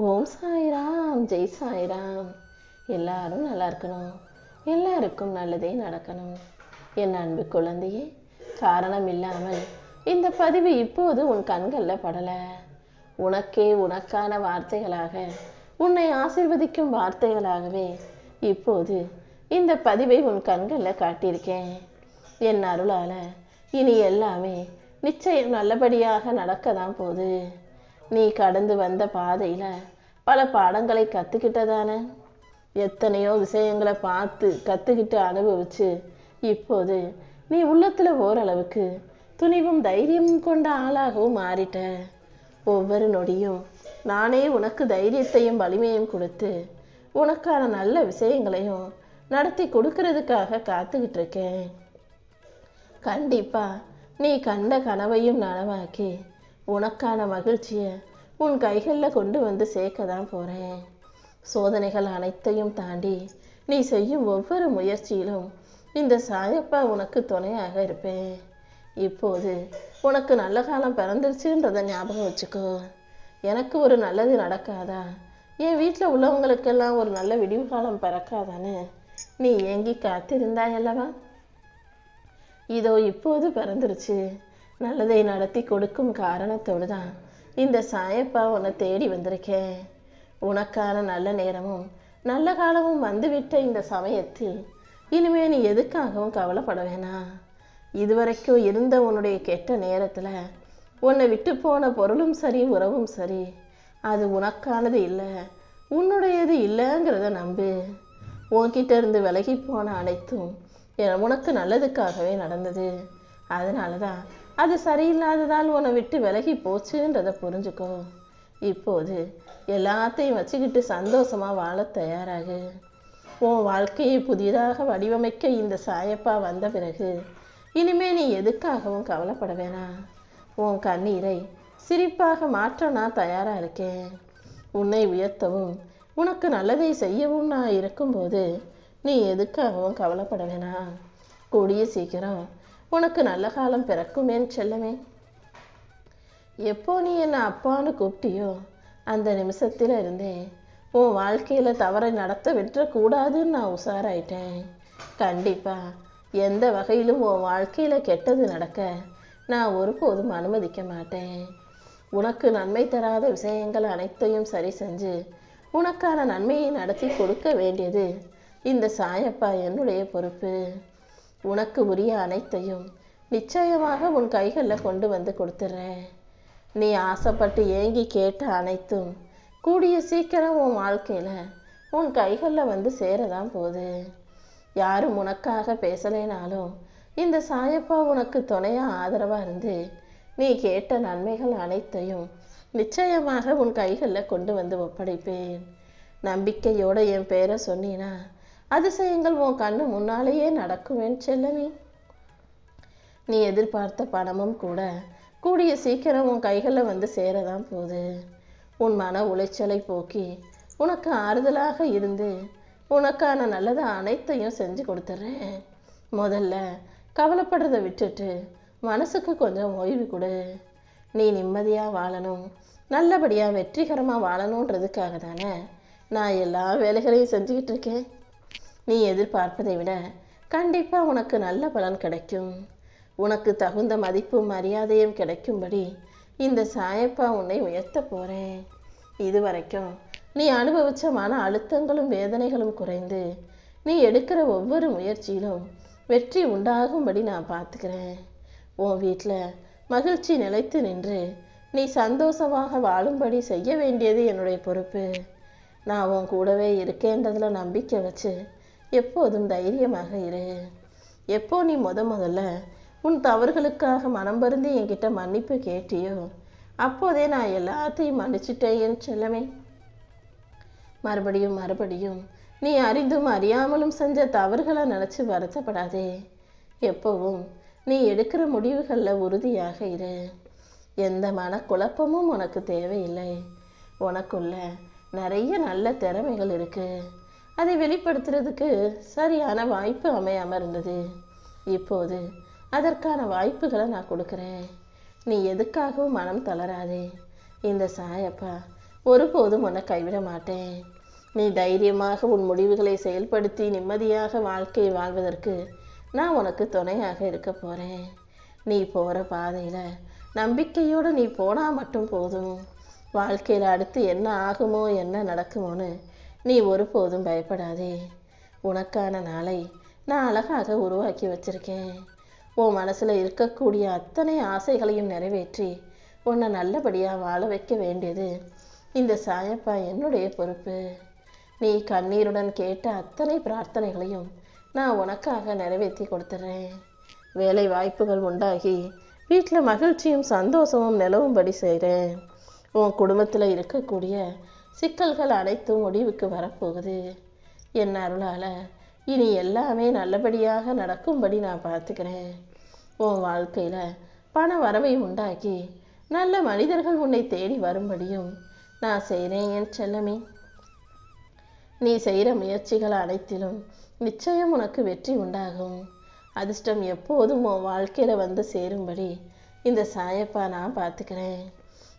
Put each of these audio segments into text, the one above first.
ஓம் சாய்ராம் ஜெய் சாய்ராம். எல்லாரும் நல்லா இருக்கணும். எல்லாருக்கும் நல்லதே நடக்கணும். என் அன்பு குழந்தையே காரணம் இல்லாமல் இந்த பதிவு இப்போது உன் கண்களில் படலை. உனக்கே உனக்கான வார்த்தைகளாக உன்னை ஆசிர்வதிக்கும் வார்த்தைகளாகவே இப்போது இந்த பதிவை உன் கண்களில் காட்டியிருக்கேன். என் அருளால இனி எல்லாமே நிச்சயம் நல்லபடியாக நடக்க தான் போகுது. நீ கடந்து வந்த பாதையில் பல பாடங்களை கற்றுக்கிட்டதானே எத்தனையோ விஷயங்களை பார்த்து கற்றுக்கிட்டு அனுபவிச்சு இப்போது நீ உள்ளத்தில் ஓரளவுக்கு துணிவும் தைரியமும் கொண்ட ஆளாகவும் மாறிட்ட. ஒவ்வொரு நொடியும் நானே உனக்கு தைரியத்தையும் வலிமையும் கொடுத்து உனக்கான நல்ல விஷயங்களையும் நடத்தி கொடுக்கறதுக்காக காத்துக்கிட்டு இருக்கேன் கண்டிப்பா நீ கண்ட கனவையும் நனவாக்கி உனக்கான மகிழ்ச்சியை உன் கைகளில் கொண்டு வந்து சேர்க்க தான் போகிறேன் சோதனைகள் அனைத்தையும் தாண்டி நீ செய்யும் ஒவ்வொரு முயற்சியிலும் இந்த சாயப்பா உனக்கு துணையாக இருப்பேன். இப்போது உனக்கு நல்ல காலம் பிறந்துருச்சுன்றதை ஞாபகம் வச்சுக்கோ. எனக்கு ஒரு நல்லது நடக்காதா? என் வீட்டில் உள்ளவங்களுக்கெல்லாம் ஒரு நல்ல விடிவு காலம் பிறக்காதான்னு நீ ஏங்கி காத்திருந்தாய் அல்லவா இதோ இப்போது பிறந்துருச்சு. நல்லதை நடத்தி கொடுக்கும் காரணத்தோடு தான் இந்த சாயப்பா உன்னை தேடி வந்திருக்கேன். உனக்கான நல்ல நேரமும் நல்ல காலமும் வந்துவிட்ட இந்த சமயத்தில் இனிமே நீ எதுக்காகவும் கவலைப்பட வேணாம் இதுவரைக்கும் இருந்த உன்னுடைய கெட்ட நேரத்தில் உன்னை விட்டு போன பொருளும் சரி உறவும் சரி அது உனக்கானது இல்லை உன்னுடையது இல்லைங்கிறத நம்பு. உன்கிட்ட இருந்து விலகி போன அனைத்தும் உனக்கு நல்லதுக்காகவே நடந்தது. அதனால தான் அது சரியில்லாததால் உன்னை விட்டு விலகி போச்சுன்றதை புரிஞ்சுக்கோ. இப்போது எல்லாத்தையும் வச்சுக்கிட்டு சந்தோஷமாக வாழ தயாராகு. உன் வாழ்க்கையை புதிதாக வடிவமைக்க இந்த சாயப்பா வந்த பிறகு இனிமே நீ எதுக்காகவும் கவலைப்பட வேணாம் உன் கண்ணீரை சிரிப்பாக மாற்ற நான் தயாராக இருக்கேன். உன்னை உயர்த்தவும் உனக்கு நல்லதை செய்யவும் நான் இருக்கும்போது நீ எதுக்காகவும் கவலைப்பட வேணாம் கூடிய சீக்கிரம் உனக்கு நல்ல காலம் பிறக்குமேன்னு செல்லமே. எப்போ நீ என்னை அப்பான்னு கூப்பிட்டியோ அந்த நிமிஷத்தில் இருந்தே உன் வாழ்க்கையில் தவறை நடத்த விட்டுறக்கூடாதுன்னு நான் உஷாராயிட்டேன். கண்டிப்பாக எந்த வகையிலும் உன் வாழ்க்கையில் கெட்டது நடக்க நான் ஒருபோதும் அனுமதிக்க மாட்டேன். உனக்கு நன்மை தராத விஷயங்கள் அனைத்தையும் சரி செஞ்சு உனக்கான நன்மையை நடத்தி கொடுக்க வேண்டியது இந்த சாயப்பா என்னுடைய பொறுப்பு. உனக்கு உரிய அனைத்தையும் நிச்சயமாக உன் கைகளில் கொண்டு வந்து கொடுத்துட்றேன் நீ ஆசைப்பட்டு ஏங்கி கேட்ட அனைத்தும் கூடிய சீக்கிரம் உன் வாழ்க்கையில் உன் கைகளில் வந்து சேரதான் போகுது. யாரும் உனக்காக பேசலைனாலும் இந்த சாயப்பா உனக்கு துணையாக ஆதரவாக இருந்து நீ கேட்ட நன்மைகள் அனைத்தையும் நிச்சயமாக உன் கைகளில் கொண்டு வந்து ஒப்படைப்பேன். நம்பிக்கையோட என் பேரை சொன்னீன்னா அதிசயங்கள் உன் கண்ணு முன்னாலேயே நடக்குவேன் செல்லமே. நீ எதிர்பார்த்த பணமும் கூட கூடிய சீக்கிரம் உன் கைகளில் வந்து சேரதான் போகுது. உன் மன உளைச்சலை போக்கி உனக்கு ஆறுதலாக இருந்து உனக்கான நல்லதை அனைத்தையும் செஞ்சு கொடுத்துட்றேன் முதல்ல கவலைப்படுறதை விட்டுட்டு மனசுக்கு கொஞ்சம் ஓய்வு கொடு. நீ நிம்மதியாக வாழணும். நல்லபடியாக வெற்றிகரமாக வாழணுன்றதுக்காக தானே நான் எல்லா வேலைகளையும் செஞ்சுக்கிட்டு இருக்கேன். நீ எதிர்பார்ப்பதை விட கண்டிப்பாக உனக்கு நல்ல பலன் கிடைக்கும். உனக்கு தகுந்த மதிப்பும் மரியாதையும் கிடைக்கும்படி இந்த சாயப்பா உன்னை உயர்த்த போகிறேன் இதுவரைக்கும் நீ அனுபவிச்ச மன அழுத்தங்களும் வேதனைகளும் குறைந்து நீ எடுக்கிற ஒவ்வொரு முயற்சியிலும் வெற்றி உண்டாகும்படி நான் பார்த்துக்கிறேன். உன் வீட்டில் மகிழ்ச்சி நிலைத்து நின்று நீ சந்தோஷமாக வாழும்படி செய்ய வேண்டியது என்னுடைய பொறுப்பு. நான் உன் கூடவே இருக்கேன்றதில் நம்பிக்கை வச்சு எப்போதும் தைரியமாக இரு. எப்போ நீ முத முதல்ல உன் தவறுகளுக்காக மனம் பருந்து என்கிட்ட மன்னிப்பு கேட்டியோ அப்போதே நான் எல்லாத்தையும் மன்னிச்சிட்டேன் என் செல்லமே. மறுபடியும் மறுபடியும் நீ அறிந்தும் அறியாமலும் செஞ்ச தவறுகளை நினச்சி வருத்தப்படாதே. எப்பவும் நீ எடுக்கிற முடிவுகளில் உறுதியாக இரு. எந்த மனக்குழப்பமும் உனக்கு தேவையில்லை. உனக்குள்ள நிறைய நல்ல திறமைகள் இருக்குது அதை வெளிப்படுத்துறதுக்கு சரியான வாய்ப்பு அமையாமல் இருந்தது இப்போது அதற்கான வாய்ப்புகளை நான் கொடுக்குறேன். நீ எதுக்காகவும் மனம் தளராதே. இந்த சாயப்பா ஒருபோதும் உன்னை கைவிட மாட்டேன். நீ தைரியமாக உன் முடிவுகளை செயல்படுத்தி நிம்மதியாக வாழ்க்கையை வாழ்வதற்கு நான் உனக்கு துணையாக இருக்க போகிறேன் நீ போகிற பாதையில் நம்பிக்கையோடு நீ போனால் மட்டும் போதும். வாழ்க்கையில் அடுத்து என்ன ஆகுமோ என்ன நடக்குமோன்னு நீ ஒருபோதும் பயப்படாதே. உனக்கான நாளை நான் அழகாக உருவாக்கி வச்சிருக்கேன். உன் மனசில் இருக்கக்கூடிய அத்தனை ஆசைகளையும் நிறைவேற்றி உன்னை நல்லபடியாக வாழ வைக்க வேண்டியது இந்த சாயப்பா என்னுடைய பொறுப்பு. நீ கண்ணீருடன் கேட்ட அத்தனை பிரார்த்தனைகளையும் நான் உனக்காக நிறைவேற்றி கொடுத்துட்றேன் வேலை வாய்ப்புகள் உண்டாகி வீட்டில் மகிழ்ச்சியும் சந்தோஷமும் நிலவும்படி செய்கிறேன் உன் குடும்பத்தில் இருக்கக்கூடிய சிக்கல்கள் அனைத்தும் முடிவுக்கு வரப்போகுது. என் அருளால் இனி எல்லாமே நல்லபடியாக நடக்கும்படி நான் பார்த்துக்கிறேன். உன் வாழ்க்கையில் பண வரவை உண்டாக்கி நல்ல மனிதர்கள் உன்னை தேடி வரும்படியும் நான் செய்கிறேன் என் செல்லமே. நீ செய்கிற முயற்சிகள் அனைத்திலும் நிச்சயம் உனக்கு வெற்றி உண்டாகும். அதிர்ஷ்டம் எப்போதும் உன் வாழ்க்கையில வந்து சேரும்படி இந்த சாயப்பா நான் பார்த்துக்கிறேன்.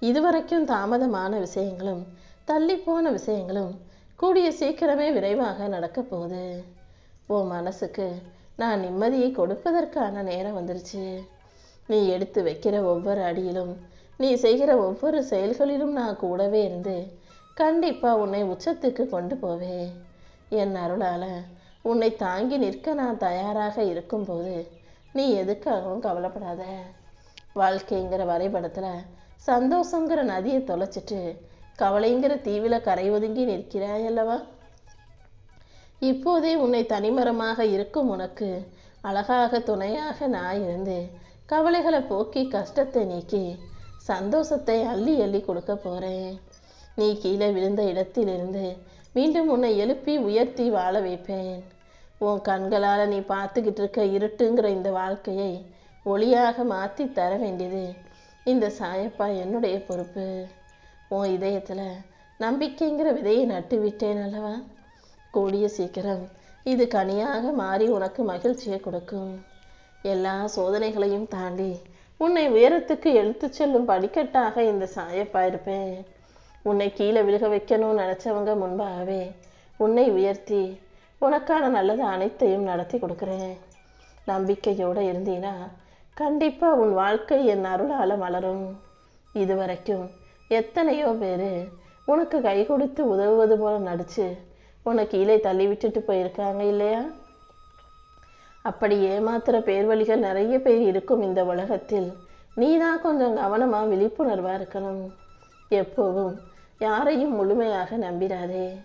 இதுவரைக்கும் தாமதமான விஷயங்களும் தள்ளி போன விஷயங்களும் கூடிய சீக்கிரமே விரைவாக நடக்கப் போகுது. உன் மனசுக்கு நான் நிம்மதியை கொடுப்பதற்கான நேரம் வந்துருச்சு. நீ எடுத்து வைக்கிற ஒவ்வொரு அடியிலும் நீ செய்கிற ஒவ்வொரு செயல்களிலும் நான் கூடவே இருந்து கண்டிப்பாக உன்னை உச்சத்துக்கு கொண்டு போவேன். என் அருளால் உன்னை தாங்கி நிற்க நான் தயாராக இருக்கும்போது நீ எதுக்காகவும் கவலைப்படாத. வாழ்க்கைங்கிற வரைபடத்தில் சந்தோஷங்கிற நதியை தொலைச்சிட்டு கவலைங்கிற தீவில கரை ஒதுங்கி நிற்கிறாய் அல்லவா இப்போதே உன்னை தனிமரமாக இருக்கும் உனக்கு அழகாக துணையாக நான் இருந்து கவலைகளை போக்கி கஷ்டத்தை நீக்கி சந்தோஷத்தை அள்ளி அள்ளி கொடுக்க போறேன். நீ கீழே விழுந்த இடத்திலிருந்து மீண்டும் உன்னை எழுப்பி உயர்த்தி வாழ வைப்பேன். உன் கண்களால் நீ பார்த்துக்கிட்டு இருக்க இருட்டுங்கிற இந்த வாழ்க்கையை ஒளியாக மாற்றி தர வேண்டியது இந்த சாயப்பா என்னுடைய பொறுப்பு. உன் இதயத்தில் நம்பிக்கைங்கிற விதையை நட்டு விட்டேன் அல்லவா? கூடிய சீக்கிரம் இது கனியாக மாறி உனக்கு மகிழ்ச்சியை கொடுக்கும். எல்லா சோதனைகளையும் தாண்டி உன்னை உயரத்துக்கு எழுத்து செல்லும் படிக்கட்டாக இந்த சாயப்பா இருப்பேன். உன்னை கீழே விழுக வைக்கணும்னு நினச்சவங்க முன்பாகவே உன்னை உயர்த்தி உனக்கான நல்லது அனைத்தையும் நடத்தி கொடுக்குறேன். நம்பிக்கையோடு இருந்தீனா கண்டிப்பாக உன் வாழ்க்கை என் அருளால் மலரும் இதுவரைக்கும் எத்தனையோ பேர் உனக்கு கை கொடுத்து உதவுவது போல நடிச்சு உன்னை கீழே தள்ளி விட்டுட்டு போயிருக்காங்க இல்லையா? அப்படி ஏமாத்துற பேர்வழிகள் நிறைய பேர் இருக்கும் இந்த உலகத்தில். நீ தான் கொஞ்சம் கவனமாக விழிப்புணர்வாக இருக்கணும். எப்போவும் யாரையும் முழுமையாக நம்பிடாதே.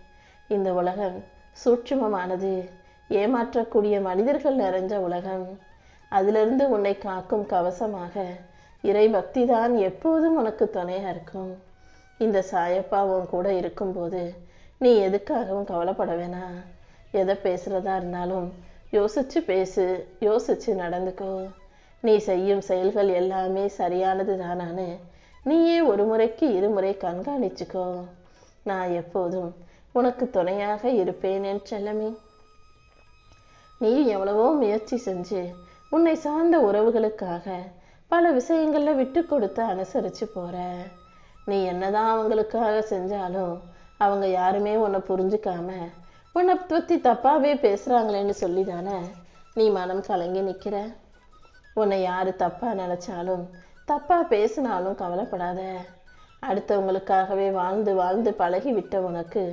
இந்த உலகம் சூட்சுமமானது. ஏமாற்றக்கூடிய மனிதர்கள் நிறைஞ்ச உலகம். அதிலிருந்து உன்னை காக்கும் கவசமாக இறை பக்தி தான் எப்போதும் உனக்கு துணையாக இருக்கும். இந்த சாயப்பா உன் கூட இருக்கும்போது நீ எதுக்காகவும் கவலைப்பட வேணாம் எதை பேசுகிறதா இருந்தாலும் யோசிச்சு பேசு யோசிச்சு நடந்துக்கோ. நீ செய்யும் செயல்கள் எல்லாமே சரியானது தானான்னு நீயே ஒரு முறைக்கு இருமுறை கண்காணிச்சுக்கோ. நான் எப்போதும் உனக்கு துணையாக இருப்பேன் என் செல்லமே. நீ எவ்வளவோ முயற்சி செஞ்சு உன்னை சார்ந்த உறவுகளுக்காக பல விஷயங்களில் விட்டு கொடுத்து அனுசரித்து போகிற நீ என்னதான் அவங்களுக்காக செஞ்சாலும் அவங்க யாருமே உன்னை புரிஞ்சுக்காம உன்னை பற்றி தப்பாகவே பேசுகிறாங்களேன்னு சொல்லி தானே நீ மனம் கலங்கி நிற்கிற உன்னை யார் தப்பாக நினச்சாலும் தப்பாக பேசினாலும் கவலைப்படாத. அடுத்தவங்களுக்காகவே வாழ்ந்து வாழ்ந்து பழகி விட்ட உனக்கு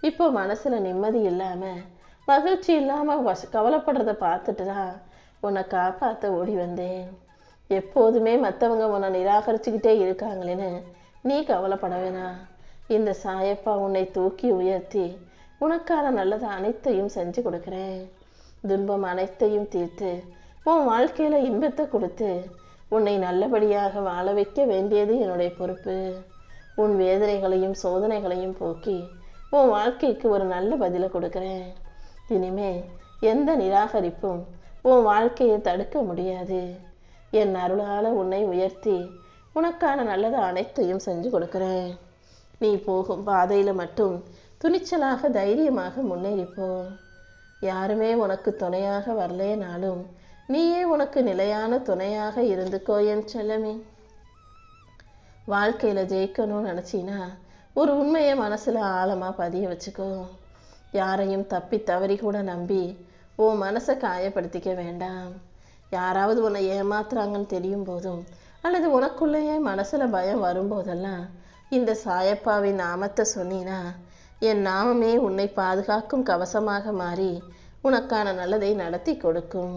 இப்போ மனசில் நிம்மதி இல்லாமல் மகிழ்ச்சி இல்லாமல் வச- கவலைப்படுறத பார்த்துட்டு தான் உன்னை காப்பாற்ற ஓடி வந்தேன். எப்போதுமே மற்றவங்க உன்னை நிராகரிச்சுக்கிட்டே இருக்காங்களேன்னு நீ கவலைப்பட வேணாம் இந்த சாயப்பா உன்னை தூக்கி உயர்த்தி உனக்கான நல்லது அனைத்தையும் செஞ்சு கொடுக்குறேன். துன்பம் அனைத்தையும் தீர்த்து உன் வாழ்க்கையில் இன்பத்தை கொடுத்து உன்னை நல்லபடியாக வாழ வைக்க வேண்டியது என்னுடைய பொறுப்பு. உன் வேதனைகளையும் சோதனைகளையும் போக்கி உன் வாழ்க்கைக்கு ஒரு நல்ல பதிலை கொடுக்குறேன். இனிமே எந்த நிராகரிப்பும் உன் வாழ்க்கையை தடுக்க முடியாது. என் அருளால் உன்னை உயர்த்தி உனக்கான நல்லது அனைத்தையும் செஞ்சு கொடுக்குறேன். நீ போகும் பாதையில் மட்டும் துணிச்சலாக தைரியமாக முன்னேறிப்போ. யாருமே உனக்கு துணையாக வரலேனாலும் நீயே உனக்கு நிலையான துணையாக இருந்துக்கோ என் செல்லமே. வாழ்க்கையில் ஜெயிக்கணும்னு நினச்சின்னா ஒரு உண்மையை மனசில் ஆழமாக பதிய வச்சுக்கோ. யாரையும் தப்பி தவறி கூட நம்பி உன் மனசை காயப்படுத்திக்க வேண்டாம். யாராவது உன்னை ஏமாத்துறாங்கன்னு தெரியும் போதும் அல்லது உனக்குள்ளேயே மனசில் பயம் வரும்போதெல்லாம் இந்த சாயப்பாவின் நாமத்தை சொன்னீனா என் நாமமே உன்னை பாதுகாக்கும் கவசமாக மாறி உனக்கான நல்லதை நடத்தி கொடுக்கும்.